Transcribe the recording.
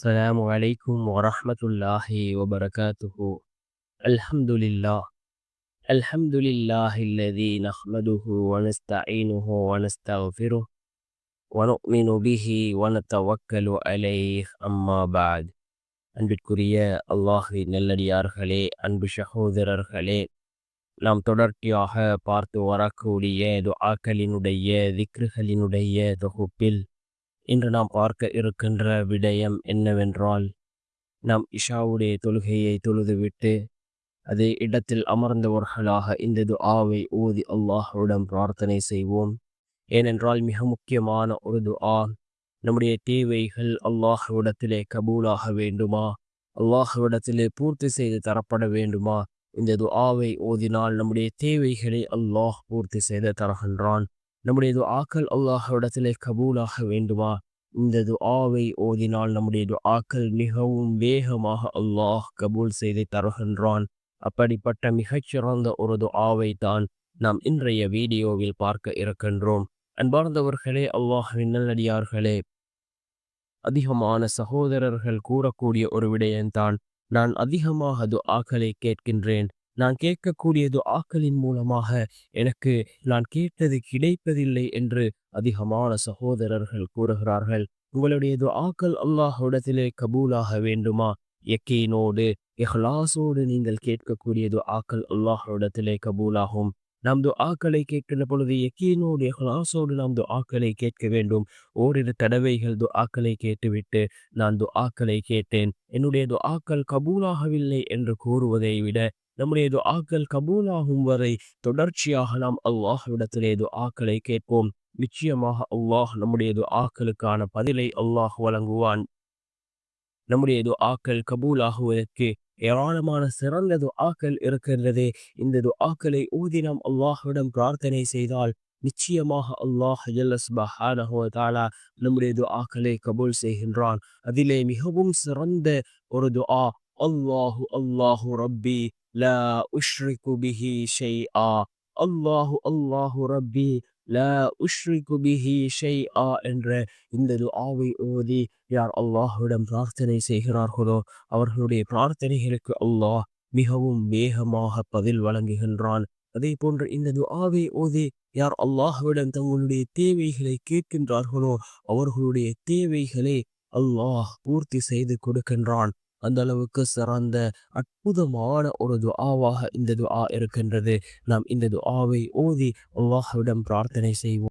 السلام عليكم ورحمة الله وبركاته الحمد لله الحمد لله الذي نحمده ونستعينه ونستغفره ونؤمن به ونتوكل عليه أما بعد அன்பிற்குரிய அல்லாஹி நல்லடியார்களே அன்பு சகோதரர்களே நாம் தொடர்ச்சியாக பார்த்து வரக்கூடிய துஆக்களினுடைய திக்ருகளினுடைய தொகுப்பில் இன்று நாம் பார்க்க இருக்கின்ற விடயம் என்னவென்றால் நாம் இஷாவுடைய தொழுகையை தொழுதுவிட்டு அதே இடத்தில் அமர்ந்தவர்களாக இந்த துஆவை ஓதி அல்லாஹுடன் பிரார்த்தனை செய்வோம். ஏனென்றால் மிக முக்கியமான ஒரு துஆ நம்முடைய தேவைகள் அல்லாஹுவிடத்திலே கபூலாக வேண்டுமா? அல்லாஹுவிடத்திலே பூர்த்தி செய்து தரப்பட வேண்டுமா? இந்த துஆவை ஓதினால் நம்முடைய தேவைகளை அல்லாஹ் பூர்த்தி செய்து தருகின்றான். நம்முடைய துஆக்கள் அல்லாஹ்விடத்திலே கபூலாக வேண்டுமா? இந்த துஆவை ஓதினால் நம்முடைய துஆக்கள் மிகவும் வேகமாக அல்லாஹ் கபூல் செய்து தருகின்றான். அப்படிப்பட்ட மிகச்சிறந்த ஒரு துஆவை தான் நாம் இன்றைய வீடியோவில் பார்க்க இருக்கின்றோம். அன்பார்ந்தவர்களே அல்லாஹ் நல்லடியார்களே அதிகமான சகோதரர்கள் கூறக்கூடிய ஒரு விடயம்தான். நான் அதிகமாக துஆக்களை கேட்கின்றேன். நான் கேட்கக்கூடியது ஆக்களின் மூலமாக. எனக்கு நான் கேட்டது கிடைப்பதில்லை என்று அதிகமான சகோதரர்கள் கூறுகிறார்கள். உங்களுடைய துஆக்கள் அல்லாஹ்விடத்திலே கபூலாக வேண்டுமா? எக்கீனோடு எஹ்லாசோடு நீங்கள் கேட்கக்கூடிய துஆக்கள் அல்லாஹ்விடத்திலே கபூலாகும். நாம் துஆக்களை கேட்கின்ற பொழுது எக்கீனோடு எஹ்லாசோடு நாம் துஆக்களை கேட்க வேண்டும். ஓரிரு தடவைகள் துஆக்களை கேட்டுவிட்டு நான் துஆக்களை கேட்டேன். என்னுடைய துஆக்கள் கபூலாகவில்லை என்று கூறுவதை விட நம்முடைய துஆக்கள் கபூலாகும் வரை தொடர்ச்சியாக நாம் அல்லாஹ்விடத்திலே துஆக்களை கேட்போம். நிச்சயமாக அல்லாஹ் நம்முடைய துஆக்களுக்கான பதிலை அல்லாஹ் வழங்குவான். நம்முடைய துஆக்கள் கபூலாகுவதற்கு ஏராளமான சிறந்த துஆக்கள் இருக்கின்றது. இந்த துஆக்களை ஊதி நாம் அல்லாஹ்விடம் பிரார்த்தனை செய்தால் நிச்சயமாக அல்லாஹ் தாலா நம்முடைய துஆக்களை கபூல் செய்கின்றான். அதிலே மிகவும் சிறந்த ஒரு துஆ அல்லாஹு அல்லாஹு ரப்பி லா உஷ்ரிகு பிஹி ஆ அல்லாஹு அல்லாஹு ரப்பி லா உஷ்ரிகு பிஹி ஆ என்ற இந்த துஆவை ஓதி யார் அல்லாஹ்விடம் பிரார்த்தனை செய்கிறார்களோ அவர்களுடைய பிரார்த்தனைகளுக்கு அல்லாஹ் மிகவும் வேகமாக பதில் வழங்குகின்றான். அதே போன்று இந்த துஆவை ஓதி யார் அல்லாஹ்விடம் தங்களுடைய தேவைகளை கேட்கின்றார்களோ அவர்களுடைய தேவைகளை அல்லாஹ் பூர்த்தி செய்து கொடுக்கின்றான். அந்த அளவுக்கு சிறந்த அற்புதமான ஒரு துஆவாக இந்த துஆ இருக்கின்றது. நாம் இந்த துஆவை ஓதி அல்லாஹ்விடம் பிரார்த்தனை செய்வோம்.